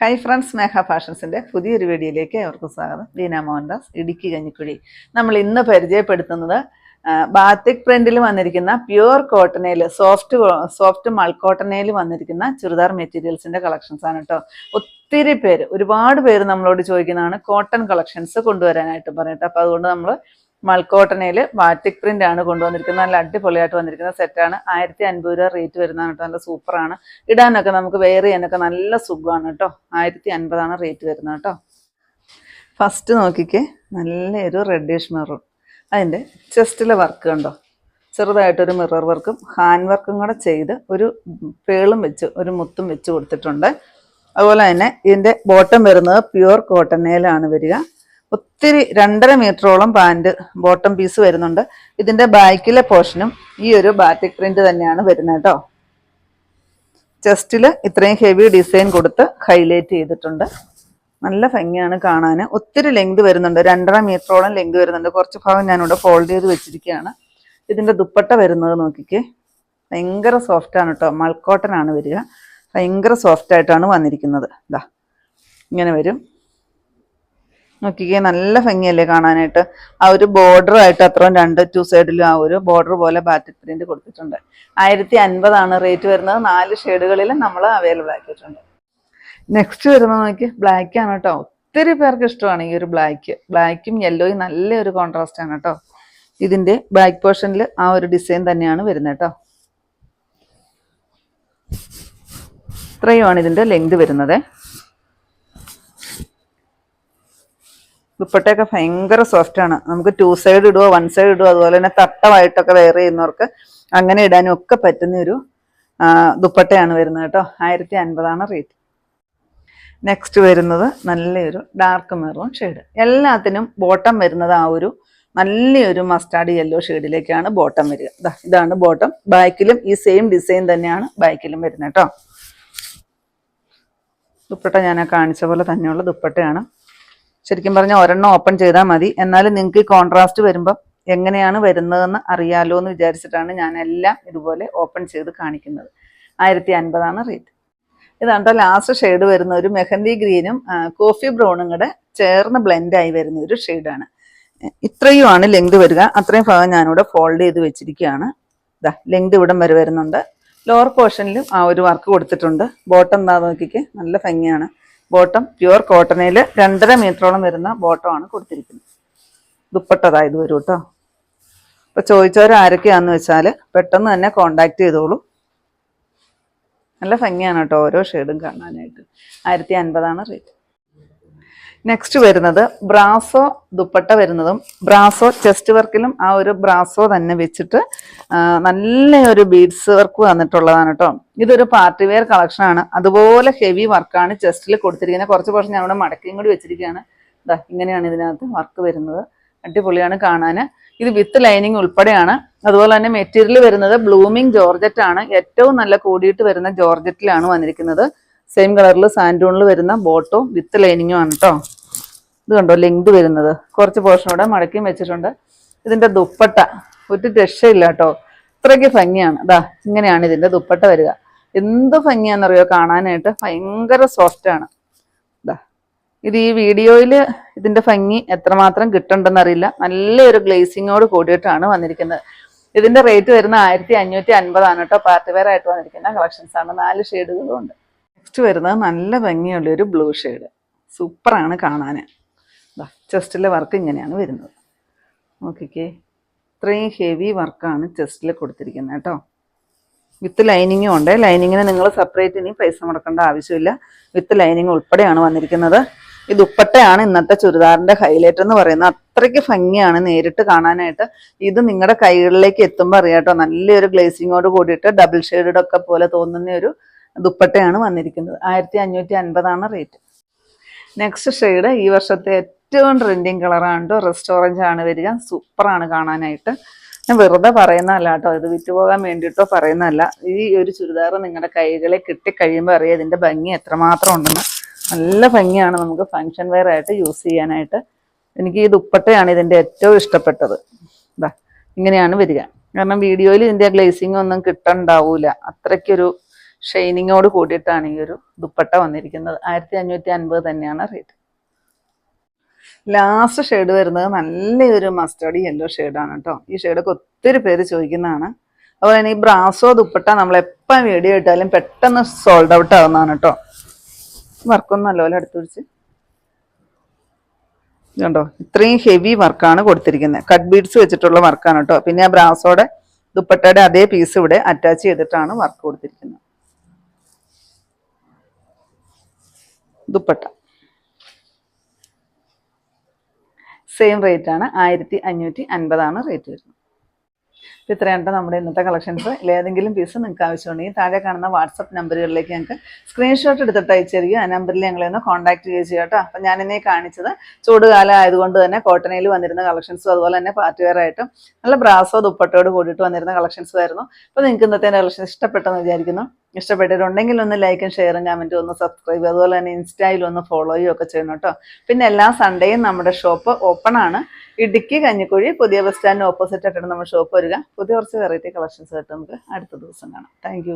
Hi friends സ്നേഹ ഫാഷൻസിന്റെ പുതിയൊരു വീഡിയോയിലേക്ക് അവർക്ക് സ്വാഗതം. ലീന മോഹൻദാസ് ഇടുക്കി കഞ്ഞിക്കുഴി. നമ്മൾ ഇന്ന് പരിചയപ്പെടുത്തുന്നത് ബാത്തിക് പ്രിന്റിൽ വന്നിരിക്കുന്ന പ്യുവർ കോട്ടനയിൽ സോഫ്റ്റ് സോഫ്റ്റ് മൾക്കോട്ടനയിൽ വന്നിരിക്കുന്ന ചുരിദാർ മെറ്റീരിയൽസിന്റെ കളക്ഷൻസ് ആണ് കേട്ടോ ഒത്തിരി പേര് ഒരുപാട് പേര് നമ്മളോട് ചോദിക്കുന്നതാണ് കോട്ടൺ കളക്ഷൻസ് കൊണ്ടുവരാനായിട്ട് പറഞ്ഞിട്ട്. അപ്പോൾ അതുകൊണ്ട് നമ്മൾ മൾക്കോട്ടണയിൽ ബാറ്റിക് പ്രിന്റ് ആണ് കൊണ്ടുവന്നിരിക്കുന്നത്. നല്ല അടിപൊളിയായിട്ട് വന്നിരിക്കുന്ന സെറ്റാണ് ആയിരത്തി അൻപത് രൂപ റേറ്റ് വരുന്നതാണ് കേട്ടോ. നല്ല സൂപ്പറാണ് ഇടാനൊക്കെ നമുക്ക് വെയർ ചെയ്യാനൊക്കെ നല്ല സുഖമാണ് കേട്ടോ. ആയിരത്തി അൻപതാണ് റേറ്റ് വരുന്നത് കേട്ടോ. ഫസ്റ്റ് നോക്കിക്കേ നല്ലൊരു റെഡിഷ് മെറൂൺ അതിന്റെ ചെസ്റ്റിലെ വർക്ക് കണ്ടോ? ചെറുതായിട്ടൊരു മിറർ വർക്കും ഹാൻഡ് വർക്കും കൂടെ ചെയ്ത് ഒരു പേളും വെച്ച് ഒരു മുത്തും വെച്ച് കൊടുത്തിട്ടുണ്ട്. അതുപോലെ തന്നെ ഇതിന്റെ ബോട്ടം വരുന്നത് പ്യുവർ കോട്ടനേലാണ് വരിക. ഒത്തിരി രണ്ടര മീറ്ററോളം പാന്റ് ബോട്ടം പീസ് വരുന്നുണ്ട്. ഇതിന്റെ ബാക്കിലെ പോർഷനും ഈ ഒരു ബാറ്റിക് പ്രിന്റ് തന്നെയാണ് വരുന്നത് കേട്ടോ. ചെസ്റ്റിൽ ഇത്രയും ഹെവി ഡിസൈൻ കൊടുത്ത് ഹൈലൈറ്റ് ചെയ്തിട്ടുണ്ട്. നല്ല ഭംഗിയാണ് കാണാൻ ഒത്തിരി ലെങ്ത് വരുന്നുണ്ട്. രണ്ടര മീറ്ററോളം ലെങ്ത് വരുന്നുണ്ട്. കുറച്ച് ഭാഗം ഞാനിവിടെ ഫോൾഡ് ചെയ്ത് വെച്ചിരിക്കുകയാണ്. ഇതിന്റെ ദുപ്പട്ട വരുന്നത് നോക്കിക്കേ. ഭയങ്കര സോഫ്റ്റ് ആണ് കേട്ടോ. മൾക്കോട്ടൻ ആണ് വരിക. ഭയങ്കര സോഫ്റ്റ് ആയിട്ടാണ് വന്നിരിക്കുന്നത്. ഇതാ ഇങ്ങനെ വരും. നോക്കിക്കേ നല്ല ഭംഗിയല്ലേ കാണാനായിട്ട്. ആ ഒരു ബോർഡർ ആയിട്ട് അത്രയും രണ്ട് ടു സൈഡിലും ആ ഒരു ബോർഡർ പോലെ ബാറ്റിക് പ്രിന്റ് കൊടുത്തിട്ടുണ്ട്. ആയിരത്തി അൻപതാണ് റേറ്റ് വരുന്നത്. നാല് ഷെയ്ഡുകളിൽ നമ്മൾ അവൈലബിൾ ആക്കിയിട്ടുണ്ട്. നെക്സ്റ്റ് വരുന്നത് നോക്കി ബ്ലാക്ക് ആണ് കേട്ടോ. ഒത്തിരി പേർക്ക് ഇഷ്ടമാണ് ഈ ഒരു ബ്ലാക്ക് ബ്ലാക്കും യെല്ലോയും നല്ലൊരു കോൺട്രാസ്റ്റ് ആണ് കേട്ടോ. ഇതിന്റെ ബാക്ക് പോർഷനിൽ ആ ഒരു ഡിസൈൻ തന്നെയാണ് വരുന്നത് കേട്ടോ. ഇത്രയുമാണ് ഇതിന്റെ ലെങ്ത് വരുന്നത്. ദുപ്പട്ടയൊക്കെ ഭയങ്കര സോഫ്റ്റ് ആണ്. നമുക്ക് ടു സൈഡ് ഇടുവോ വൺ സൈഡ് ഇടുവോ അതുപോലെ തന്നെ തട്ടമായിട്ടൊക്കെ വെയർ ചെയ്യുന്നവർക്ക് അങ്ങനെ ഇടാനും ഒക്കെ പറ്റുന്ന ഒരു ദുപ്പട്ടയാണ് വരുന്നത് കേട്ടോ. ആയിരത്തി അൻപതാണ് റേറ്റ് നെക്സ്റ്റ് വരുന്നത് നല്ലൊരു ഡാർക്ക് മെറൂൺ ഷെയ്ഡ് എല്ലാത്തിനും ബോട്ടം വരുന്നത് ആ ഒരു നല്ലൊരു മസ്റ്റാർഡ് യെല്ലോ ഷെയ്ഡിലേക്കാണ് ബോട്ടം വരിക. ഇതാണ് ബോട്ടം ബാക്കിലും ഈ സെയിം ഡിസൈൻ തന്നെയാണ് ബാക്കിലും വരുന്നത് കേട്ടോ. ദുപ്പട്ട ഞാൻ കാണിച്ച പോലെ തന്നെയുള്ള ദുപ്പട്ടയാണ്. ശരിക്കും പറഞ്ഞാൽ ഒരെണ്ണം ഓപ്പൺ ചെയ്താൽ മതി. എന്നാലും നിങ്ങൾക്ക് ഈ കോൺട്രാസ്റ്റ് വരുമ്പം എങ്ങനെയാണ് വരുന്നതെന്ന് അറിയാലോ എന്ന് വിചാരിച്ചിട്ടാണ് ഞാൻ എല്ലാം ഇതുപോലെ ഓപ്പൺ ചെയ്ത് കാണിക്കുന്നത്. ആയിരത്തി അൻപതാണ് റേറ്റ് ഇതാണ്ടോ ലാസ്റ്റ് ഷെയ്ഡ് വരുന്ന ഒരു മെഹന്തി ഗ്രീനും കോഫി ബ്രൗണും കൂടെ ചേർന്ന് ബ്ലെൻഡായി വരുന്ന ഒരു ഷെയ്ഡാണ് ഇത്രയുമാണ് ലെങ്ത് വരിക. അത്രയും ഭാഗം ഞാനിവിടെ ഫോൾഡ് ചെയ്ത് വെച്ചിരിക്കുകയാണ്. ഇതാ ലെങ്ത് ഇവിടം വരെ വരുന്നുണ്ട്. ലോവർ പോർഷനിലും ആ ഒരു വർക്ക് കൊടുത്തിട്ടുണ്ട്. ബോട്ടം എന്താ നോക്കിക്ക് നല്ല ഭംഗിയാണ്. ബോട്ടം പ്യുവർ കോട്ടണിൽ രണ്ടര മീറ്ററോളം വരുന്ന ബോട്ടമാണ് കൊടുത്തിരിക്കുന്നത്. ദുപ്പട്ടതായത് വരും കേട്ടോ അപ്പോൾ ചോദിച്ചവർ ആരൊക്കെയാണെന്ന് വെച്ചാൽ പെട്ടെന്ന് തന്നെ കോണ്ടാക്ട് ചെയ്തോളൂ. നല്ല ഭംഗിയാണ് കേട്ടോ ഓരോ ഷെയ്ഡും കാണാനായിട്ട്. ആയിരത്തി അൻപതാണ് റേറ്റ് നെക്സ്റ്റ് വരുന്നത് ബ്രാസോ ദുപ്പട്ട വരുന്നതും ബ്രാസോ ചെസ്റ്റ് വർക്കിലും ആ ഒരു ബ്രാസോ തന്നെ വെച്ചിട്ട് നല്ല ഒരു ബീഡ്സ് വർക്ക് വന്നിട്ടുള്ളതാണ് കേട്ടോ ഇതൊരു പാർട്ടി വെയർ കളക്ഷൻ ആണ്. അതുപോലെ ഹെവി വർക്കാണ് ചെസ്റ്റിൽ കൊടുത്തിരിക്കുന്നത് കുറച്ച് കുറച്ച് ഞാൻ ഇവിടെ മടക്കിയും കൂടി വെച്ചിരിക്കുകയാണ്. ഇതാ ഇങ്ങനെയാണ് ഇതിനകത്ത് വർക്ക് വരുന്നത്. അടിപൊളിയാണ് കാണാൻ ഇത് വിത്ത് ലൈനിങ് ഉൾപ്പെടെയാണ്. അതുപോലെ തന്നെ മെറ്റീരിയൽ വരുന്നത് ബ്ലൂമിങ് ജോർജറ്റ് ആണ്. ഏറ്റവും നല്ല കൂടിയിട്ട് വരുന്ന ജോർജറ്റിലാണ് വന്നിരിക്കുന്നത്. സെയിം കളറിൽ സാൻഡൂണിൽ വരുന്ന ബോട്ടും വിത്ത് ലൈനിങ്ങും ആണ് കേട്ടോ ഇത് കണ്ടോ ലെങ്ത് വരുന്നത്. കുറച്ച് പോർഷൻ ഇവിടെ മടക്കിയും വെച്ചിട്ടുണ്ട്. ഇതിന്റെ ദുപ്പട്ട. ഒരു രക്ഷയില്ല കേട്ടോ ഇത്രയ്ക്ക് ഭംഗിയാണ്. അതാ ഇങ്ങനെയാണ് ഇതിന്റെ ദുപ്പട്ട വരിക. എന്ത് ഭംഗിയാണെന്നറിയോ? കാണാനായിട്ട് ഭയങ്കര സോഫ്റ്റ് ആണ്. ദാ ഇത് ഈ വീഡിയോയിൽ ഇതിന്റെ ഭംഗി എത്രമാത്രം കിട്ടുന്നുണ്ടെന്നറിയില്ല നല്ലൊരു ഗ്ലേസിങ്ങോട് കൂടിയിട്ടാണ് വന്നിരിക്കുന്നത്. ഇതിന്റെ റേറ്റ് വരുന്ന ആയിരത്തി അഞ്ഞൂറ്റി അൻപതാണ് കേട്ടോ പാർട്ടി വെയർ ആയിട്ട് വന്നിരിക്കുന്ന കളക്ഷൻസ് ആണ്. നാല് ഷെയ്ഡുകളും ഉണ്ട്. നെക്സ്റ്റ് വരുന്നത് നല്ല ഭംഗിയുള്ള ഒരു ബ്ലൂ ഷെയ്ഡ് സൂപ്പറാണ് കാണാൻ ചെസ്റ്റിലെ വർക്ക് ഇങ്ങനെയാണ് വരുന്നത്. നോക്കിക്കേ. ഇത്രയും ഹെവി വർക്കാണ് ചെസ്റ്റിൽ കൊടുത്തിരിക്കുന്നത് കേട്ടോ. വിത്ത് ലൈനിങ്ങും ഉണ്ട്. ലൈനിങ്ങിന് നിങ്ങൾ സെപ്പറേറ്റ് ഇനി പൈസ മുടക്കേണ്ട ആവശ്യമില്ല. വിത്ത് ലൈനിങ് ഉൾപ്പെടെയാണ് വന്നിരിക്കുന്നത്. ഈ ദുപ്പട്ടയാണ് ഇന്നത്തെ ചുരിദാറിന്റെ ഹൈലൈറ്റ് എന്ന് പറയുന്നത്. അത്രയ്ക്ക് ഭംഗിയാണ് നേരിട്ട് കാണാനായിട്ട്. ഇത് നിങ്ങളുടെ കൈകളിലേക്ക് എത്തുമ്പോൾ അറിയാട്ടോ നല്ലൊരു ഗ്ലേസിങ്ങോട് കൂടിയിട്ട് ഡബിൾ ഷെയ്ഡഡ് ഒക്കെ പോലെ തോന്നുന്ന ഒരു ദുപ്പട്ടയാണ് വന്നിരിക്കുന്നത്. ആയിരത്തി അഞ്ഞൂറ്റി അൻപതാണ് റേറ്റ് നെക്സ്റ്റ് ഷെയ്ഡ് ഈ വർഷത്തെ ഏറ്റവും ട്രെൻഡിങ് കളറാണ് റെസ്റ്റ് ഓറഞ്ച് ആണ് വരിക. സൂപ്പറാണ് കാണാനായിട്ട്. ഞാൻ വെറുതെ പറയുന്നതല്ല കേട്ടോ ഇത് വിറ്റുപോകാൻ വേണ്ടിയിട്ടോ പറയുന്നതല്ല. ഈ ഒരു ചുരിദാർ നിങ്ങളുടെ കൈകളിൽ കിട്ടിക്കഴിയുമ്പോൾ അറിയാം ഇതിന്റെ ഭംഗി എത്രമാത്രം ഉണ്ടെന്ന്. നല്ല ഭംഗിയാണ് നമുക്ക് ഫങ്ഷൻ വെയർ ആയിട്ട് യൂസ് ചെയ്യാനായിട്ട്. എനിക്ക് ഈ ദുപ്പട്ടയാണ് ഇതിന്റെ ഏറ്റവും ഇഷ്ടപ്പെട്ടത്. ഇതാ ഇങ്ങനെയാണ് വരിക. കാരണം വീഡിയോയിൽ ഇതിന്റെ ഗ്ലേസിംഗ് ഒന്നും കിട്ടണ്ടാവൂല. അത്രയ്ക്കൊരു ഷൈനിങ്ങോട് കൂടിയിട്ടാണ് ഈ ഒരു ദുപ്പട്ട വന്നിരിക്കുന്നത്. ആയിരത്തി അഞ്ഞൂറ്റി അൻപത് തന്നെയാണ് റേറ്റ് ലാസ്റ്റ് ഷെയ്ഡ് വരുന്നത് നല്ലൊരു മസ്റ്റേഡ് യെല്ലോ ഷെയ്ഡാണ് കേട്ടോ ഈ ഷെയ്ഡൊക്കെ ഒത്തിരി പേര് ചോദിക്കുന്നതാണ്. അതുപോലെ തന്നെ ഈ ബ്രാസോ ദുപ്പട്ട നമ്മൾ വീഡിയോ ഇട്ടാലും പെട്ടെന്ന് സോൾഡ് ഔട്ട് ആവുന്നതാണ് കേട്ടോ വർക്കൊന്നും നല്ലപോലെ അടുത്ത് വിളിച്ച് കണ്ടോ ഇത്രയും ഹെവി വർക്കാണ് കൊടുത്തിരിക്കുന്നത്. കട്ട് ബീഡ്സ് വെച്ചിട്ടുള്ള വർക്കാണ് കേട്ടോ പിന്നെ ആ ബ്രാസോടെ ദുപ്പട്ടയുടെ അതേ പീസ് ഇവിടെ അറ്റാച്ച് ചെയ്തിട്ടാണ് വർക്ക് കൊടുത്തിരിക്കുന്നത്. ദുപ്പട്ട. സെയിം റേറ്റ് ആണ്. ആയിരത്തി അഞ്ഞൂറ്റി അൻപതാണ് റേറ്റ് വരുന്നത്. അപ്പോൾ ഇത്രയാണ് നമ്മുടെ ഇന്നത്തെ കളക്ഷൻസ് ഏതെങ്കിലും പീസ് നിങ്ങൾക്ക് ആവശ്യമുണ്ടെങ്കിൽ താഴെ കാണുന്ന വാട്സപ്പ് നമ്പറുകളിലേക്ക് ഞങ്ങൾക്ക് സ്ക്രീൻഷോട്ട് എടുത്തിട്ട് അയച്ചു ആ നമ്പറിൽ ഞങ്ങളെ ഒന്ന് കോൺടാക്ട് ചെയ്യുക കേട്ടോ. അപ്പം ഞാൻ എന്നെ കാണിച്ചത് ചൂടുകാലം ആയതുകൊണ്ട് തന്നെ കോട്ടനയിൽ വന്നിരുന്ന കളക്ഷൻസും അതുപോലെ തന്നെ പാർട്ടി വെയർ ആയിട്ടും നല്ല ബ്രാസോ ദുപ്പട്ടയോട് കൂടിയിട്ട് വന്നിരുന്ന കളക്ഷൻസും ആയിരുന്നു. അപ്പോൾ നിങ്ങൾക്ക് ഇന്നത്തെ കളക്ഷൻ ഇഷ്ടപ്പെട്ടെന്ന് വിചാരിക്കുന്നു. ഇഷ്ടപ്പെട്ടിട്ടുണ്ടെങ്കിൽ ഒന്ന് ലൈക്കും ഷെയറും കമന്റും ഒന്ന് സബ്സ്ക്രൈബ് അതുപോലെ തന്നെ ഇൻസ്റ്റയിൽ ഒന്ന് ഫോളോയും ഒക്കെ ചെയ്യണം കേട്ടോ. പിന്നെ എല്ലാ സൺഡേയും നമ്മുടെ ഷോപ്പ് ഓപ്പൺ ആണ്. ഇടുക്കി കഞ്ഞിക്കുഴി പുതിയ ബസ് സ്റ്റാൻഡിന് ഓപ്പോസിറ്റ് ആയിട്ടാണ് നമ്മുടെ ഷോപ്പ് വരിക. പുതിയ കുറച്ച് വെറൈറ്റി കളക്ഷൻസ് ആയിട്ട് നമുക്ക് അടുത്ത ദിവസം കാണാം. താങ്ക്